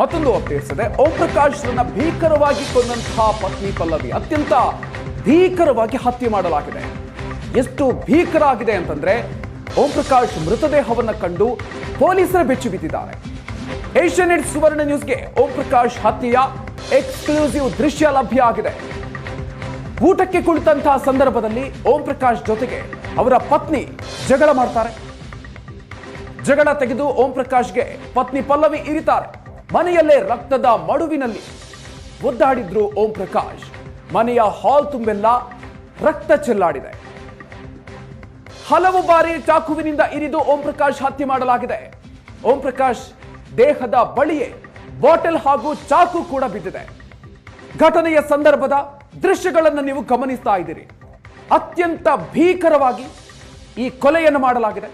ಮತ್ತೊಂದು ಅಪ್ಡೇಟ್ಸ್ ಇದೆ ಓಂ ಪ್ರಕಾಶ್ ರನ್ನ ಭೀಕರವಾಗಿ ಕೊಂದಂತಹ ಪತ್ನಿ ಪಲ್ಲವಿ ಅತ್ಯಂತ ಭೀಕರವಾಗಿ ಹತ್ಯೆ ಮಾಡಲಾಗಿದೆ. ಎಷ್ಟು ಭೀಕರ ಆಗಿದೆ ಅಂತಂದ್ರೆ ಓಂ ಪ್ರಕಾಶ್ ಮೃತದೇಹವನ್ನು ಕಂಡು ಪೊಲೀಸರ ಬೆಚ್ಚಿ ಬಿದ್ದಿದ್ದಾರೆ. ಏಷ್ಯಾನೆಟ್ ಸುವರ್ಣ ನ್ಯೂಸ್ಗೆ ಓಂ ಪ್ರಕಾಶ್ ಹತ್ಯೆಯ ಎಕ್ಸ್ಕ್ಲೂಸಿವ್ ದೃಶ್ಯ ಲಭ್ಯ ಆಗಿದೆ. ಊಟಕ್ಕೆ ಕುಳಿತಂತಹ ಸಂದರ್ಭದಲ್ಲಿ ಓಂ ಪ್ರಕಾಶ್ ಜೊತೆಗೆ ಅವರ ಪತ್ನಿ ಜಗಳ ಮಾಡ್ತಾರೆ. ಜಗಳ ತೆಗೆದು ಓಂ ಪ್ರಕಾಶ್ಗೆ ಪತ್ನಿ ಪಲ್ಲವಿ ಇರಿತಾರೆ. ಮನೆಯಲ್ಲೇ ರಕ್ತದ ಮಡುವಿನಲ್ಲಿ ಒದ್ದಾಡಿದ್ರು ಓಂ ಪ್ರಕಾಶ್. ಮನೆಯ ಹಾಲ್ ತುಂಬೆಲ್ಲ ರಕ್ತ ಚೆಲ್ಲಾಡಿದೆ. ಹಲವು ಬಾರಿ ಚಾಕುವಿನಿಂದ ಇರಿದು ಓಂ ಪ್ರಕಾಶ್ ಹತ್ಯೆ ಮಾಡಲಾಗಿದೆ. ಓಂ ಪ್ರಕಾಶ್ ದೇಹದ ಬಳಿಯೇ ಬಾಟಲ್ ಹಾಗೂ ಚಾಕು ಕೂಡ ಬಿದ್ದಿದೆ. ಘಟನೆಯ ಸಂದರ್ಭದ ದೃಶ್ಯಗಳನ್ನು ನೀವು ಗಮನಿಸ್ತಾ ಇದ್ದೀರಿ. ಅತ್ಯಂತ ಭೀಕರವಾಗಿ ಈ ಕೊಲೆಯನ್ನು ಮಾಡಲಾಗಿದೆ.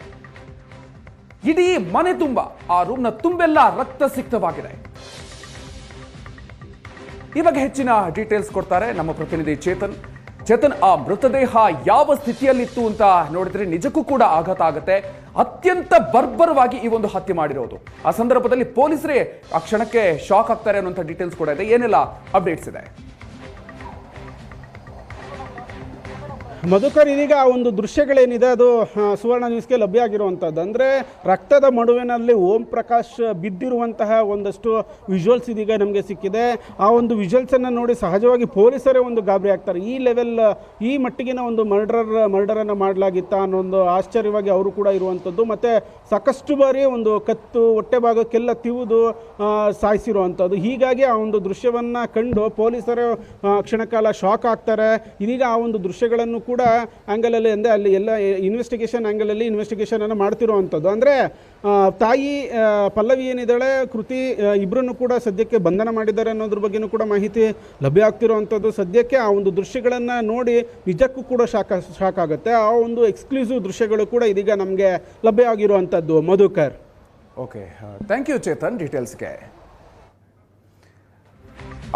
ಇಡೀ ಮನೆ ತುಂಬ, ಆ ರೂಮ್ನ ತುಂಬೆಲ್ಲ ರಕ್ತ ಸಿಕ್ತವಾಗಿದೆ ಬಗ್ಗೆ ಹೆಚ್ಚಿನ ಡೀಟೇಲ್ಸ್ ಕೊಡ್ತಾರೆ ನಮ್ಮ ಪ್ರತಿನಿಧಿ ಚೇತನ್. ಚೇತನ್, ಆ ಮೃತದೇಹ ಯಾವ ಸ್ಥಿತಿಯಲ್ಲಿತ್ತು ಅಂತ ನೋಡಿದ್ರೆ ನಿಜಕ್ಕೂ ಕೂಡ ಆಘಾತ ಆಗುತ್ತೆ. ಅತ್ಯಂತ ಬರ್ಬರವಾಗಿ ಈ ಒಂದು ಹತ್ಯೆ ಮಾಡಿರೋದು. ಆ ಸಂದರ್ಭದಲ್ಲಿ ಪೊಲೀಸರೇ ಆ ಕ್ಷಣಕ್ಕೆ ಶಾಕ್ ಆಗ್ತಾರೆ ಅನ್ನುವಂಥ ಡೀಟೇಲ್ಸ್ ಕೂಡ ಇದೆ. ಏನೆಲ್ಲ ಅಪ್ಡೇಟ್ಸ್ ಇದೆ? ಮಧುಕರ್ ಇದೀಗ ಆ ಒಂದು ದೃಶ್ಯಗಳೇನಿದೆ, ಅದು ಸುವರ್ಣ ನ್ಯೂಸ್ಗೆ ಲಭ್ಯ ಆಗಿರುವಂಥದ್ದು. ಅಂದರೆ ರಕ್ತದ ಮಡುವಿನಲ್ಲಿ ಓಂ ಪ್ರಕಾಶ್ ಬಿದ್ದಿರುವಂತಹ ಒಂದಷ್ಟು ವಿಜುವಲ್ಸ್ ಇದೀಗ ನಮಗೆ ಸಿಕ್ಕಿದೆ. ಆ ಒಂದು ವಿಜುವಲ್ಸನ್ನು ನೋಡಿ ಸಹಜವಾಗಿ ಪೊಲೀಸರೇ ಒಂದು ಗಾಬರಿ ಆಗ್ತಾರೆ. ಈ ಲೆವೆಲ್ ಈ ಮಟ್ಟಿಗಿನ ಒಂದು ಮರ್ಡರ್ ಮರ್ಡರನ್ನು ಮಾಡಲಾಗಿತ್ತ ಅನ್ನೋ ಒಂದು ಆಶ್ಚರ್ಯವಾಗಿ ಅವರು ಕೂಡ ಇರುವಂಥದ್ದು. ಮತ್ತು ಸಾಕಷ್ಟು ಬಾರಿ ಒಂದು ಕತ್ತು, ಹೊಟ್ಟೆ ಭಾಗಕ್ಕೆಲ್ಲ ತಿವಿದು ಸಾಯಿಸಿರುವಂಥದ್ದು. ಹೀಗಾಗಿ ಆ ಒಂದು ದೃಶ್ಯವನ್ನು ಕಂಡು ಪೊಲೀಸರು ಕ್ಷಣಕಾಲ ಶಾಕ್ ಆಗ್ತಾರೆ. ಇದೀಗ ಆ ಒಂದು ದೃಶ್ಯಗಳನ್ನು ಕೂಡ ಆ್ಯಂಗಲಲ್ಲಿ ಅಂದರೆ ಅಲ್ಲಿ ಎಲ್ಲ ಇನ್ವೆಸ್ಟಿಗೇಷನ್ ಆ್ಯಂಗಲಲ್ಲಿ ಇನ್ವೆಸ್ಟಿಗೇಷನನ್ನು ಮಾಡ್ತಿರುವಂಥದ್ದು. ಅಂದರೆ ತಾಯಿ ಪಲ್ಲವಿ ಏನಿದ್ದಾಳೆ, ಕೃತಿ ಇಬ್ಬರನ್ನು ಕೂಡ ಸದ್ಯಕ್ಕೆ ಬಂಧನ ಮಾಡಿದ್ದಾರೆ ಅನ್ನೋದ್ರ ಬಗ್ಗೆನೂ ಕೂಡ ಮಾಹಿತಿ ಲಭ್ಯ ಆಗ್ತಿರುವಂಥದ್ದು. ಸದ್ಯಕ್ಕೆ ಆ ಒಂದು ದೃಶ್ಯಗಳನ್ನು ನೋಡಿ ನಿಜಕ್ಕೂ ಕೂಡ ಶಾಕ್ ಶಾಕ್ ಆಗುತ್ತೆ. ಆ ಒಂದು ಎಕ್ಸ್ಕ್ಲೂಸಿವ್ ದೃಶ್ಯಗಳು ಕೂಡ ಇದೀಗ ನಮಗೆ ಲಭ್ಯ ಆಗಿರುವಂಥದ್ದು. Madhukar. Okay thank you Chetan ಡೀಟೇಲ್ಸ್ಗೆ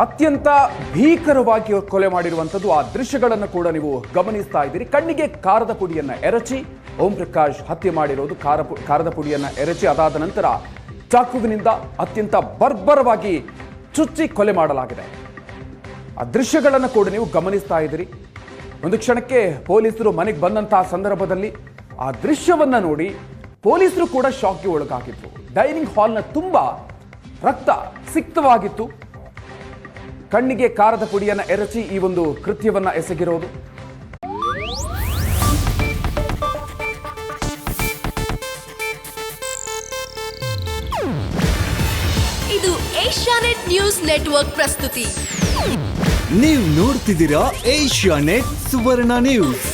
ಅತ್ಯಂತ ಭೀಕರವಾಗಿ ಕೊಲೆ ಮಾಡಿರುವಂಥದ್ದು ಆ ದೃಶ್ಯಗಳನ್ನು ಕೂಡ ನೀವು ಗಮನಿಸ್ತಾ ಇದ್ದೀರಿ. ಕಣ್ಣಿಗೆ ಕಾರದ ಪುಡಿಯನ್ನು ಎರಚಿ, ಓಂ ಪ್ರಕಾಶ್ ಹತ್ಯೆ ಮಾಡಿರೋದು ಖಾರ ಖಾರದ ಪುಡಿಯನ್ನ ಎರಚಿ, ಅದಾದ ನಂತರ ಚಾಕುವಿನಿಂದ ಅತ್ಯಂತ ಬರ್ಬರವಾಗಿ ಚುಚ್ಚಿ ಕೊಲೆ ಮಾಡಲಾಗಿದೆ. ಆ ದೃಶ್ಯಗಳನ್ನು ಕೂಡ ನೀವು ಗಮನಿಸ್ತಾ ಇದ್ದೀರಿ. ಒಂದು ಕ್ಷಣಕ್ಕೆ ಪೊಲೀಸರು ಮನೆಗೆ ಬಂದಂತಹ ಸಂದರ್ಭದಲ್ಲಿ ಆ ದೃಶ್ಯವನ್ನು ನೋಡಿ ಪೊಲೀಸರು ಕೂಡ ಶಾಕ್ಗೆ ಒಳಗಾಗಿತ್ತು ಡೈನಿಂಗ್ ಹಾಲ್ನ ತುಂಬ ರಕ್ತ ಸಿಕ್ತವಾಗಿತ್ತು. ಕಣ್ಣಿಗೆ ಕಾರದ ಪುಡಿಯನ್ನು ಎರಚಿ ಈ ಒಂದು ಕೃತ್ಯವನ್ನ ಎಸಗಿರೋದು. ಇದು ಏಷ್ಯಾನೆಟ್ ನ್ಯೂಸ್ ನೆಟ್ವರ್ಕ್ ಪ್ರಸ್ತುತಿ. ನೀವು ನೋಡ್ತಿದ್ದೀರಾ ಏಷ್ಯಾ ನೆಟ್ ಸುವರ್ಣ ನ್ಯೂಸ್.